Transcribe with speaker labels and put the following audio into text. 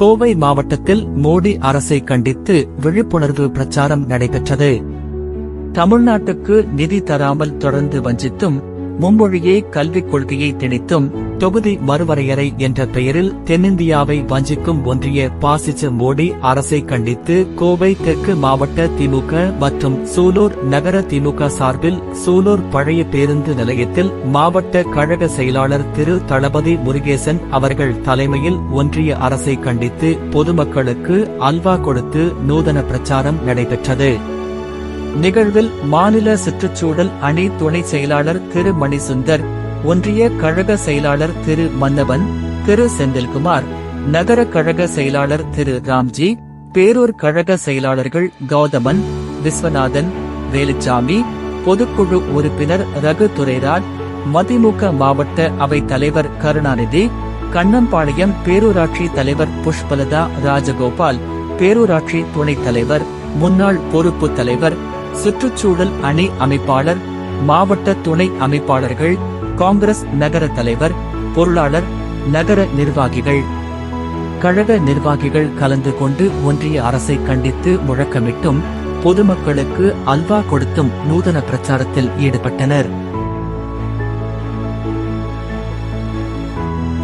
Speaker 1: கோவை மாவட்டத்தில் மோடி அரசை கண்டித்து விழிப்புணர்வு பிரச்சாரம் நடைபெற்றது. தமிழ்நாட்டுக்கு நிதி தராமல் தொடர்ந்து வஞ்சித்தும் மும்மொழியே கல்விக் கொள்கையை திணித்தும் தொகுதி மறுவரையறை என்ற பெயரில் தென்னிந்தியாவை வஞ்சிக்கும் ஒன்றிய பாசிச மோடி அரசை கண்டித்து கோவை தெற்கு மாவட்ட திமுக மற்றும் சூலூர் நகர திமுக சார்பில் சூலூர் பழைய பேருந்து நிலையத்தில் மாவட்ட கழக செயலாளர் திரு தளபதி முருகேசன் அவர்கள் தலைமையில் ஒன்றிய அரசை கண்டித்து பொதுமக்களுக்கு அல்வா கொடுத்து நூதன பிரச்சாரம் நடைபெற்றது. நிகழ்வில் மாநில சுற்றுச்சூழல் அணி துணை செயலாளர் திரு மணிசுந்தர் ஒன்றிய கழக செயலாளர் திரு மன்னவன் திரு செந்தில்குமார் நகர கழக செயலாளர் திரு ராம்ஜி பேரூர் கழக செயலாளர்கள் கௌதமன் விஸ்வநாதன் வேலுச்சாமி பொதுக்குழு உறுப்பினர் ரகு துரைராஜ் மதிமுக மாவட்ட அவை தலைவர் கருணாநிதி கண்ணம்பாளையம் பேரூராட்சி தலைவர் புஷ்பலதா ராஜகோபால் பேரூராட்சி துணைத் தலைவர் முன்னாள் பொறுப்பு தலைவர் சுற்றுச்சூழல் அணி அமைப்பாளர் மாவட்ட துணை அமைப்பாளர்கள் காங்கிரஸ் நகர தலைவர் பொருளாளர் நகர நிர்வாகிகள். கழக நிர்வாகிகள் கலந்து கொண்டு ஒன்றிய அரசை கண்டித்து முழக்கமிட்டும் பொதுமக்களுக்கு அல்வா கொடுத்தும் நூதன பிரச்சாரத்தில் ஈடுபட்டனர்.